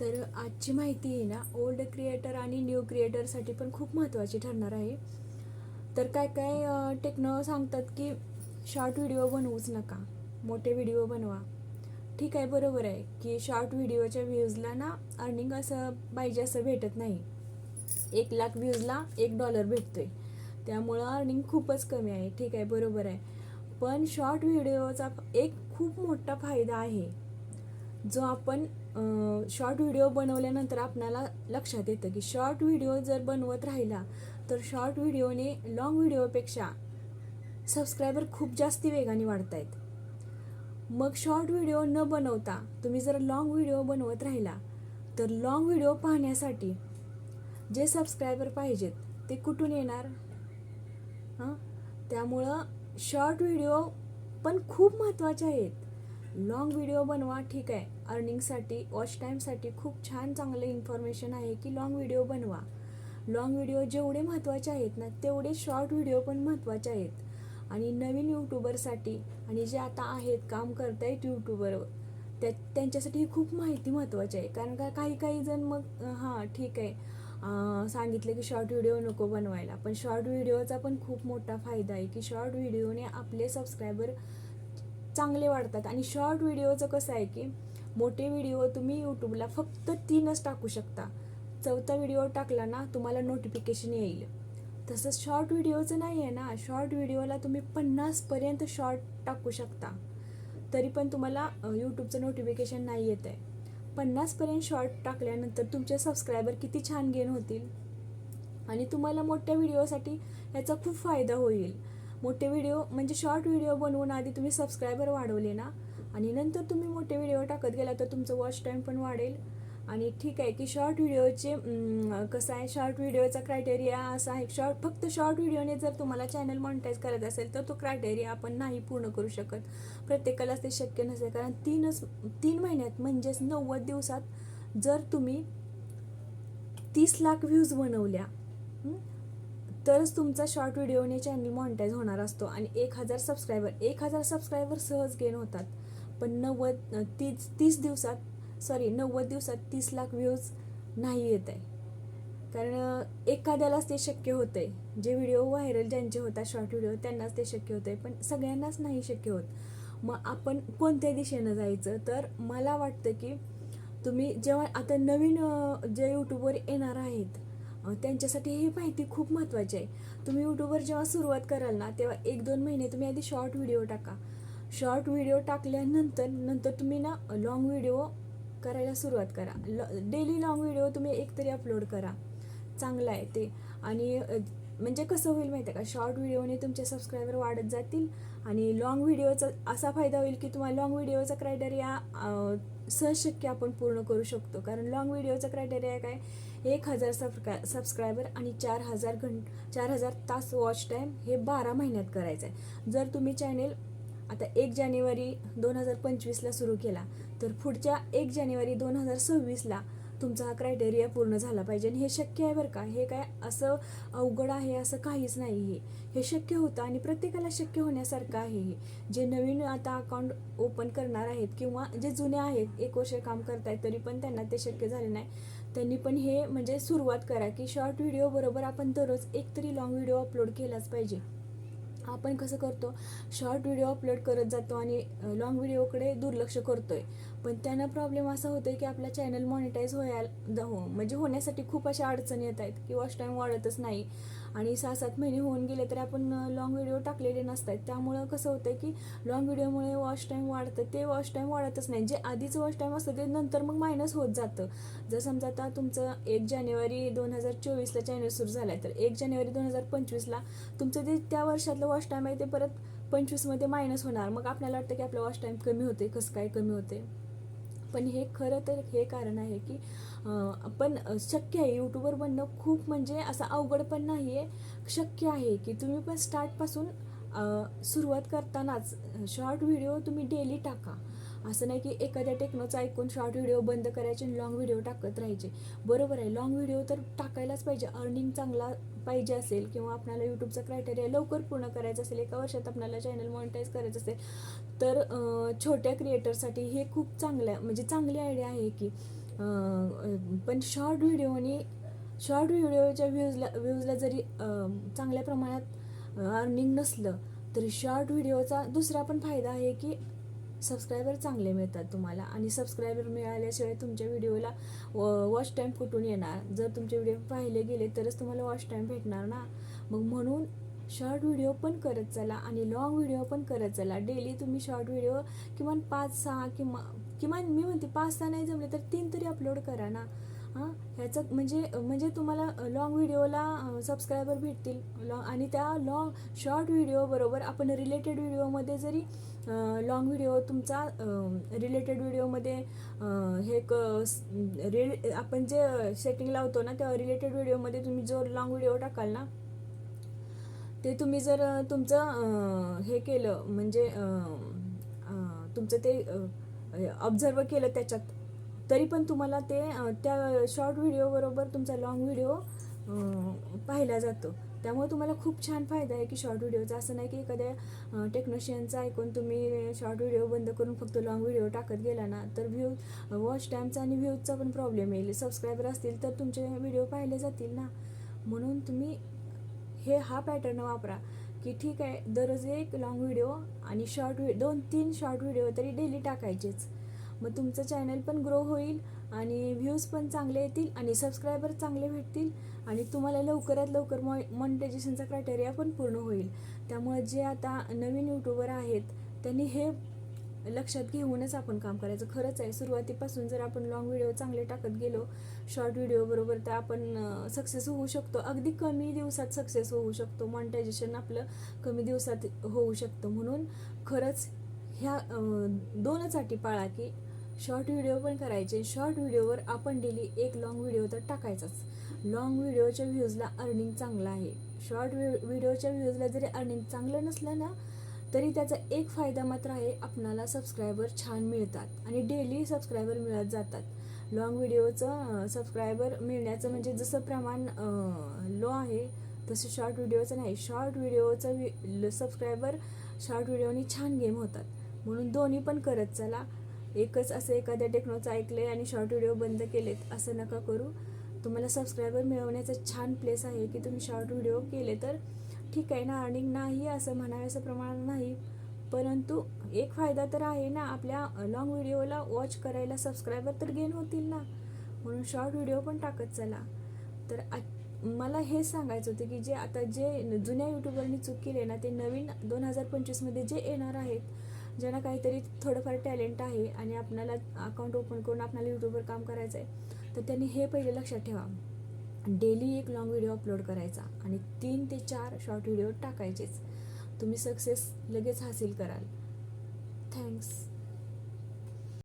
तर आजची माहिती आहे ना ओल्ड क्रिएटर आणि न्यू क्रिएटरसाठी पण खूप महत्त्वाची ठरणार आहे. तर काय काय टेक्नो सांगतात की शॉर्ट व्हिडिओ बनवूच नका मोठे व्हिडिओ बनवा. ठीक आहे बरोबर आहे की शॉर्ट व्हिडिओच्या व्ह्यूजला ना अर्निंग असं पाहिजे असं भेटत नाही. एक लाख व्ह्यूजला एक डॉलर भेटतो आहे त्यामुळं अर्निंग खूपच कमी आहे. ठीक आहे बरोबर आहे. पण शॉर्ट व्हिडिओचा एक खूप मोठा फायदा आहे. जो आपण शॉर्ट व्हिडिओ बनवल्यानंतर आपणाला लक्षात येतं की शॉर्ट व्हिडिओ जर बनवत राहिला तर शॉर्ट व्हिडिओने लॉंग व्हिडिओपेक्षा सबस्क्रायबर खूप जास्ती वेगाने वाढत आहेत मग शॉर्ट व्हिडिओ न बनवता तुम्ही जर लॉंग व्हिडिओ बनवत राहिला तर लॉंग व्हिडिओ पाहण्यासाठी जे सबस्क्रायबर पाहिजेत ते कुठून येणार? हां? त्यामुळं शॉर्ट व्हिडिओ पण खूप महत्त्वाचे आहेत. लॉंग व्हिडिओ बनवा ठीक आहे. अर्निंगसाठी वॉच टाईमसाठी खूप छान चांगलं इन्फॉर्मेशन आहे की लॉंग व्हिडिओ बनवा. लॉंग व्हिडिओ जेवढे महत्त्वाचे आहेत ना तेवढे शॉर्ट व्हिडिओ पण महत्त्वाचे आहेत. आणि नवीन यूट्यूबरसाठी आणि जे आता आहेत काम करत आहेत यूट्यूबर त्या त्यांच्यासाठी ही खूप माहिती महत्त्वाची आहे. कारण का काही काही जण मग हां ठीक आहे. सांगितलं की शॉर्ट व्हिडिओ नको बनवायला. पण शॉर्ट व्हिडिओचा पण खूप मोठा फायदा आहे की शॉर्ट व्हिडिओने आपले सबस्क्रायबर चांगले वाढतात. आणि शॉर्ट व्हिडिओचं कसं आहे की मोठे व्हिडिओ तुम्ही यूट्यूबला फक्त तीनच टाकू शकता. चौथा व्हिडिओ टाकला ना तुम्हाला नोटिफिकेशन येईल. तसंच शॉर्ट व्हिडिओचं नाही आहे ना शॉर्ट व्हिडिओला तुम्ही पन्नासपर्यंत शॉर्ट टाकू शकता. तरी पण तुम्हाला यूट्यूबचं नोटिफिकेशन नाही येत आहे पन्नासपर्यंत शॉर्ट टाकल्यानंतर तुमचे सबस्क्रायबर किती छान गेन होतील. आणि तुम्हाला मोठ्या व्हिडिओसाठी याचा खूप फायदा होईल. मोठे व्हिडिओ म्हणजे शॉर्ट व्हिडिओ बनवून आधी तुम्ही सबस्क्रायबर वाढवले ना. आणि नंतर तुम्ही मोठे व्हिडिओ टाकत गेला तर तुमचं वॉच टाईम पण वाढेल. आणि ठीक आहे की शॉर्ट व्हिडिओचे कसं आहे शॉर्ट व्हिडिओचा क्रायटेरिया असा आहे. शॉर्ट फक्त शॉर्ट व्हिडिओने जर तुम्हाला चॅनल मॉनिटाईज करायचं असेल तर तो क्रायटेरिया आपण नाही पूर्ण करू शकत. प्रत्येकालाच ते शक्य नसेल. कारण तीनच तीन महिन्यात म्हणजेच नव्वद दिवसात जर तुम्ही तीस लाख व्ह्यूज बनवल्या तरच तुमचा शॉर्ट व्हिडिओने चॅनल मॉनिटाईज होणार असतो. आणि एक हजार सबस्क्रायबर एक हजार सबस्क्रायबर सहज गेन होतात. पण नव्वद तीस तीस दिवसात सॉरी नव्वद दिवसात तीस लाख व्ह्यूज नाही येत आहे. कारण एखाद्यालाच ते शक्य होतंय. जे व्हिडिओ व्हायरल ज्यांचे होतात शॉर्ट व्हिडिओ त्यांनाच ते शक्य होतंय. पण सगळ्यांनाच नाही शक्य होत. मग आपण कोणत्या दिशेनं जायचं? तर मला वाटतं की तुम्ही जेव्हा आता नवीन जे यूट्यूबवर येणार आहेत त्यांच्यासाठी ही माहिती खूप महत्त्वाची आहे. तुम्ही यूट्यूबवर जेव्हा सुरुवात कराल ना तेव्हा एक दोन महिने तुम्ही आधी शॉर्ट व्हिडिओ टाका. शॉर्ट व्हिडिओ टाकल्यानंतर नंतर तुम्ही ना लॉंग व्हिडिओ करायला सुरुवात करा. ल डेली लॉंग व्हिडिओ तुम्ही एकतरी अपलोड करा. चांगलं आहे ते. आणि म्हणजे कसं होईल माहिती आहे का शॉर्ट व्हिडिओने तुमचे सबस्क्रायबर वाढत जातील आणि लॉंग व्हिडिओचा असा फायदा होईल की तुम्हाला लॉंग व्हिडिओचा क्रायटेरिया सहज शक्य आपण पूर्ण करू शकतो. कारण लॉंग व्हिडिओचा क्रायटेरिया काय एक हजार सबस्क्राय सबस्क्रायबर आणि चार हजार घं चार हजार तास वॉच टाईम हे बारा महिन्यात करायचं आहे जर तुम्ही चॅनेल आता एक जानेवारी दोन हजार पंचवीसला सुरू केला तर पुढच्या एक जानेवारी दोन हजार सव्वीसला तुमचा हा क्रायटेरिया पूर्ण झाला पाहिजे. आणि हे शक्य आहे बरं का? हे काय असं अवघड आहे असं काहीच नाही हे. हे शक्य होतं आणि प्रत्येकाला शक्य होण्यासारखं आहे हे. जे नवीन आता अकाउंट ओपन करणार आहेत किंवा जे जुने आहेत एक वर्ष काम करतायत तरी पण त्यांना ते शक्य झाले नाही. त्यांनी पण हे म्हणजे सुरुवात करा की शॉर्ट व्हिडिओबरोबर आपण दररोज एक तरी लॉंग व्हिडिओ अपलोड केलाच पाहिजे. आपण कसं करतो? शॉर्ट व्हिडिओ अपलोड करत जातो आणि लॉंग व्हिडिओकडे दुर्लक्ष करतो आहे पण त्यांना प्रॉब्लेम असा होतोय की आपला चॅनल मॉनिटाईज व्हायला हो म्हणजे होण्यासाठी खूप अशा अडचणी येत आहेत की वॉच टाईम वाढतच नाही. आणि सहा सात महिने होऊन गेले तरी आपण लॉंग व्हिडिओ टाकलेले नसतात. त्यामुळं कसं होतं की लॉंग व्हिडिओमुळे वॉच टाईम वाढतं. ते वॉच टाईम वाढतच नाही. जे आधीच वॉच टाईम असतं ते नंतर मग मायनस होत जातं. जर समजा आता तुमचं एक जानेवारी दोन हजार चोवीसला चॅनल सुरू झाला आहे तर एक जानेवारी दोन हजार पंचवीसला तुमचं जे त्या वर्षातलं वॉच टाईम आहे ते परत पंचवीसमध्ये मायनस होणार. मग आपल्याला वाटतं की आपलं वॉच टाईम कमी होते कसं काय कमी होते पण हे खरं तर हे कारण आहे की पण शक्य आहे यूट्यूबर बनणं खूप म्हणजे असं अवघड पण नाही आहे शक्य आहे की तुम्ही पण स्टार्टपासून सुरुवात करतानाच शॉर्ट व्हिडिओ तुम्ही डेली टाका. असं नाही की एखाद्या टेक्नोचा ऐकून शॉर्ट व्हिडिओ बंद करायचे आणि लॉंग व्हिडिओ टाकत राहायचे. बरोबर आहे लॉंग व्हिडिओ तर टाकायलाच पाहिजे. अर्निंग चांगला पाहिजे असेल किंवा आपल्याला यूट्यूबचा क्रायटेरिया लवकर पूर्ण करायचा असेल एका वर्षात आपल्याला चॅनल मॉनिटाईज करायचं असेल तर छोट्या क्रिएटरसाठी हे खूप चांगलं आहे. म्हणजे चांगली आयडिया आहे की पण शॉर्ट व्हिडिओनी शॉर्ट व्हिडिओच्या व्ह्यूजला व्ह्यूजला जरी चांगल्या प्रमाणात अर्निंग नसलं तरी शॉर्ट व्हिडिओचा दुसरा पण फायदा आहे की सबस्क्रायबर चांगले मिळतात तुम्हाला. आणि सबस्क्रायबर मिळाल्याशिवाय तुमच्या व्हिडिओला वॉच टाईम कुठून येणार? जर तुमचे व्हिडिओ पाहिले गेले तरच तुम्हाला वॉच टाईम भेटणार ना? मग म्हणून शॉर्ट व्हिडिओ पण करत चला आणि लॉंग व्हिडिओ पण करत चला. डेली तुम्ही शॉर्ट व्हिडिओ किमान पाच सहा किंवा किमान मी म्हणते पाच सहा नाही जमले तर तीन तरी अपलोड करा ना? हां ह्याचं म्हणजे म्हणजे तुम्हाला लॉंग व्हिडिओला सबस्क्रायबर भेटतील. लॉ आणि त्या लॉंग शॉर्ट व्हिडिओबरोबर आपण रिलेटेड व्हिडिओमध्ये जरी लॉंग व्हिडिओ तुमचा रिलेटेड व्हिडिओमध्ये हे क रि आपण जे सेटिंग लावतो ना त्या रिलेटेड व्हिडिओमध्ये तुम्ही जो लॉंग व्हिडिओ टाकाल ना ते तुम्ही जर तुमचं हे केलं म्हणजे तुमचं ते ऑब्झर्व केलं त्याच्यात तरी पण तुम्हाला ते त्या शॉर्ट व्हिडिओबरोबर तुमचा लॉंग व्हिडिओ पाहिला जातो. त्यामुळे तुम्हाला खूप छान फायदा आहे की शॉर्ट व्हिडिओचा असं नाही की एखाद्या टेक्नॉशियनचं ऐकून तुम्ही शॉर्ट व्हिडिओ बंद करून फक्त लॉंग व्हिडिओ टाकत गेला ना तर व्ह्यू वॉच टाईमचा आणि व्ह्यूजचा पण प्रॉब्लेम येईल. सबस्क्रायबर असतील तर तुमचे व्हिडिओ पाहिले जातील ना. म्हणून तुम्ही हे हा पॅटर्न वापरा की ठीक आहे दररोज एक लॉंग व्हिडिओ आणि शॉर्ट व्हि दोन तीन शॉर्ट व्हिडिओ तरी डेली टाकायचेच. मग तुमचं चॅनल पण ग्रो होईल आणि व्ह्यूज पण चांगले येतील आणि सबस्क्रायबर चांगले भेटतील आणि तुम्हाला लवकरात लवकर मॉ मॉनिटायझेशनचा क्रायटेरिया पण पूर्ण होईल. त्यामुळे जे आता नवीन यूट्यूबर आहेत त्यांनी हे लक्षात घेऊनच आपण काम करायचं. खरंच आहे सुरुवातीपासून जर आपण लॉंग व्हिडिओ चांगले टाकत गेलो शॉर्ट व्हिडिओबरोबर तर आपण सक्सेस होऊ शकतो. अगदी कमी दिवसात सक्सेस होऊ शकतो. मॉनिटायझेशन आपलं कमी दिवसात होऊ शकतं. म्हणून खरंच ह्या दोनच अटी पाळा की शॉर्ट व्हिडिओ पण करायचे. शॉर्ट व्हिडिओवर आपण डेली एक लॉंग व्हिडिओ तर टाकायचाच. लॉंग व्हिडिओच्या व्ह्यूजला अर्निंग चांगलं आहे. शॉर्ट व्हिडिओच्या व्ह्यूजला जरी अर्निंग चांगलं नसलं ना तरी त्याचा एक फायदा मात्र आहे आपणाला सबस्क्रायबर छान मिळतात आणि डेली सबस्क्रायबर मिळत जातात. लॉंग व्हिडिओचं सबस्क्रायबर मिळण्याचं म्हणजे जसं प्रमाण लो आहे तसं शॉर्ट व्हिडिओचं नाही. शॉर्ट व्हिडिओचं सबस्क्रायबर शॉर्ट व्हिडिओनी छान गेम होतात. म्हणून दोन्ही पण करत चला. एकच असं एखाद्या टेक्नॉचं ऐकले आणि शॉर्ट व्हिडिओ बंद केलेत असं नका करू. तुम्हाला सबस्क्रायबर मिळवण्याचा छान प्लेस आहे की तुम्ही शॉर्ट व्हिडिओ केले तर ठीक आहे ना? अर्निंग नाही असं म्हणाव्याचं प्रमाण नाही परंतु एक फायदा तर आहे ना आपल्या लॉंग व्हिडिओला वॉच करायला सबस्क्रायबर तर गेन होतील ना? म्हणून शॉर्ट व्हिडिओ पण टाकत चला. तर आ- मला हे सांगायचं होतं की जे आता जे जुन्या यूट्यूबरनी चूक केली ना ते नवीन दोन हजार पंचवीसमध्ये जे येणार आहेत ज्यांना काहीतरी थोडंफार टॅलेंट आहे आणि आपणाला अकाउंट ओपन करून आपल्याला यूट्यूबवर काम करायचं आहे तर त्यांनी हे पहिले लक्षात ठेवा. डेली एक लॉंग व्हिडिओ अपलोड करायचा आणि तीन ते चार शॉर्ट व्हिडिओ टाकायचेच. तुम्ही सक्सेस लगेच हासिल कराल. थँक्स